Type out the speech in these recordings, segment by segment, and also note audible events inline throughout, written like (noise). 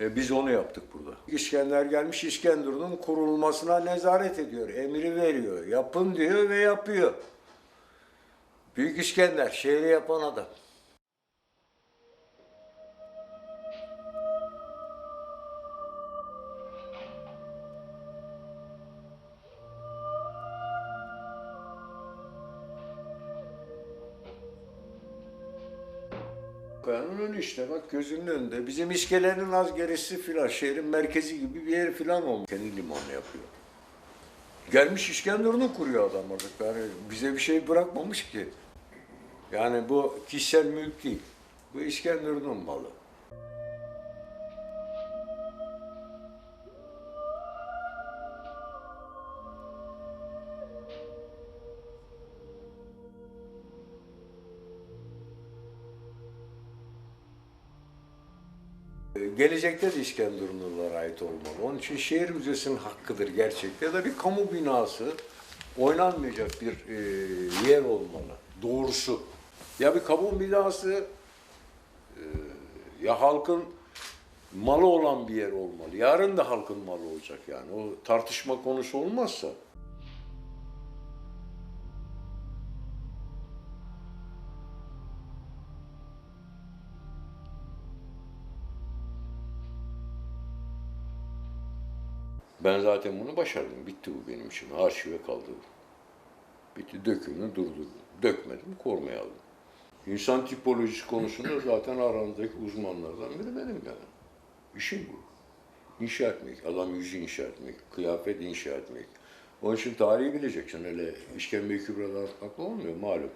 E, biz onu yaptık burada. İskender gelmiş İskenderun'un kurulmasına nezaret ediyor. Emri veriyor. Yapın diyor ve yapıyor. Büyük İskender şehri yapan adam. Kayanın önü işte bak gözünün önünde. Bizim iskelenin az gerisi filan şehrin merkezi gibi bir yer filan olmuş. Kendi limanı yapıyor. Gelmiş İskenderun'u kuruyor adam artık. Yani bize bir şey bırakmamış ki. Yani bu kişisel mülk değil. Bu İskenderun'un malı. Gelecekte de İskenderunlulara ait olmalı. Onun için şehir müzesinin hakkıdır gerçekte ya bir kamu binası oynanmayacak bir e, yer olmalı. Doğrusu. Ya bir kamu binası e, ya halkın malı olan bir yer olmalı. Yarın da halkın malı olacak yani. O tartışma konusu olmazsa. Ben zaten bunu başardım. Bitti bu benim için. Arşive kaldı. Bitti. Dökümünü durdurdum. Dökmedim, korumaya aldım. İnsan tipolojisi konusunda (clears throat) zaten aranızdaki uzmanlardan biri benim yani. İşim bu. İnşa etmek, adam yüzü inşa etmek, kıyafet inşa etmek. Onun için tarihi bileceksin. Öyle işkembe kübrada atmakla olmuyor malum.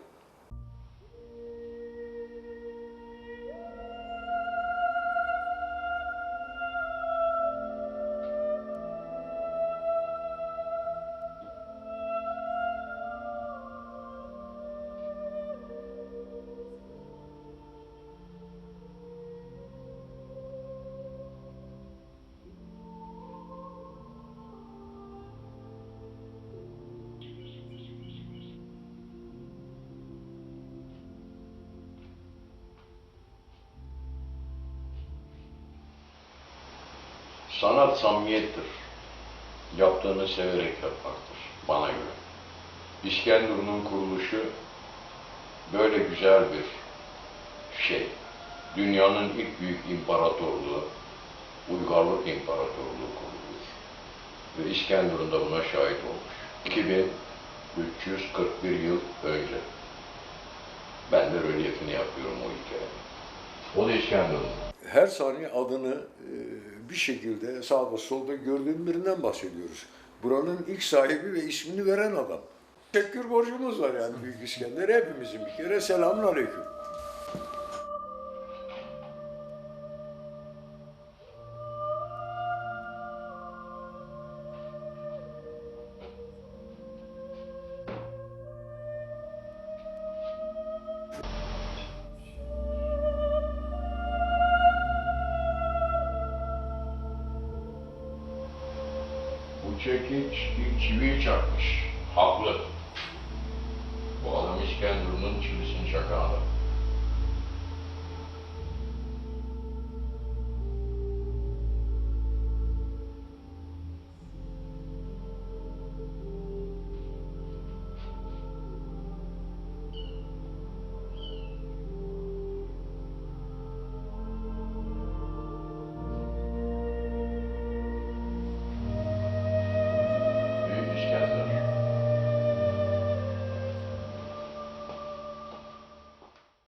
Sanat samimiyettir. Yaptığını severek yapmaktır bana göre. İskenderun'un kuruluşu böyle güzel bir şey. Dünyanın ilk büyük imparatorluğu, Uygarlık İmparatorluğu kuruluyor. Ve İskenderun da buna şahit olmuş. 2341 yıl önce. Ben de rölyefini yapıyorum o hikayenin. O da İskenderun. her saniye adını e, bir şekilde sağda solda gördüğüm birinden bahsediyoruz. Buranın ilk sahibi ve ismini veren adam. Teşekkür borcumuz var yani Büyük İskender hepimizin bir kere selamun aleyküm. Çekiç ilk çiviyi çakmış. Haklı. Bu adam İskenderun'un adam.